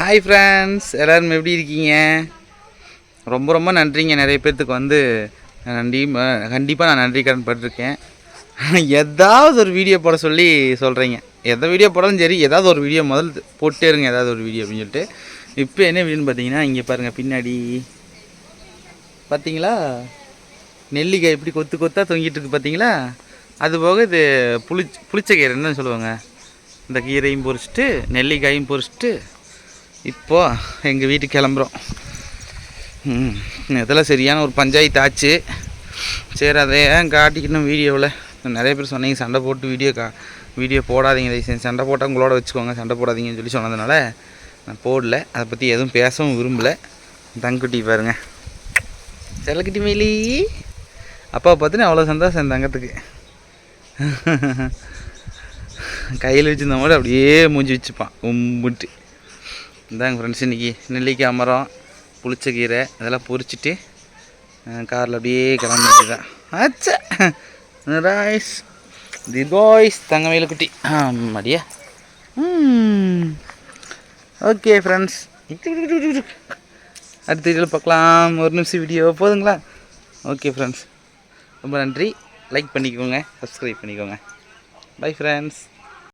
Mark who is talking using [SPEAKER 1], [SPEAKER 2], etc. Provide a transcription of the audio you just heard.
[SPEAKER 1] Hi friends எல்லோரும் எப்படி இருக்கீங்க? ரொம்ப ரொம்ப நன்றிங்க. நிறைய பேர்த்துக்கு வந்து நன்றி கண்டிப்பாக நான் நன்றி கடன் பட்டிருக்கேன். ஏதாவது ஒரு வீடியோ போட சொல்லி சொல்கிறீங்க எந்த வீடியோ போடாலும் சரி ஏதாவது ஒரு வீடியோ முதல் போட்டே இருங்க. ஏதாவது ஒரு வீடியோ அப்படின்னு சொல்லிட்டு. இப்போ என்ன வீடியோன்னு பார்த்தீங்கன்னா இங்கே பாருங்கள் பின்னாடி. பார்த்தீங்களா? நெல்லிக்காய் எப்படி கொத்து கொத்தாக தொங்கிட்டு இருக்கு பார்த்தீங்களா? அது போக இது புளிச் புளிச்ச கீரைன்னு சொல்லுவாங்க. இந்த கீரையும் பொறிச்சிட்டு நெல்லிக்காயும் பொரிச்சிட்டு இப்போ எங்கள் வீட்டுக்கு கிளம்புறோம். இதெல்லாம் சரியான ஒரு பஞ்சாயத்து ஆச்சு. சரி அதை ஏன் காட்டிக்கணும் வீடியோவில்? நிறைய பேர் சொன்னீங்க சண்டை போட்டு வீடியோ கா வீடியோ போடாதீங்க. தயவு செஞ்சு சண்டை போட்டால் உங்களோட வச்சுக்கோங்க சண்டை போடாதீங்கன்னு சொல்லி சொன்னதுனால நான் போடல. அதை பற்றி எதுவும் பேசவும் விரும்பலை. தங்குட்டி பாருங்க. செல்லக்குட்டி மேலி. அப்பாவை பார்த்துன்னு அவ்வளோ சந்தோஷம் என் தங்கத்துக்கு. கையில் வச்சுருந்த மாதிரி அப்படியே மூஞ்சி வச்சுப்பான். உம்பிட்டு இந்தாங்க ஃப்ரெண்ட்ஸ் இன்றைக்கி நெல்லிக்காய் மரம் புளிச்ச கீரை இதெல்லாம் பொரிச்சிட்டு காரில் அப்படியே கிளம்ப தான் ஆச்சா ராய்ஸ் தி பாய்ஸ் தங்கமயில குட்டி ஆமாடியா ஓகே ஃப்ரெண்ட்ஸ் அடுத்த வீடியோவில் பார்க்கலாம். ஒரு நிமிஷம் வீடியோ போதுங்களா? ஓகே ஃப்ரெண்ட்ஸ் ரொம்ப நன்றி. லைக் பண்ணிக்கோங்க. சப்ஸ்கிரைப் பண்ணிக்கோங்க. Bye friends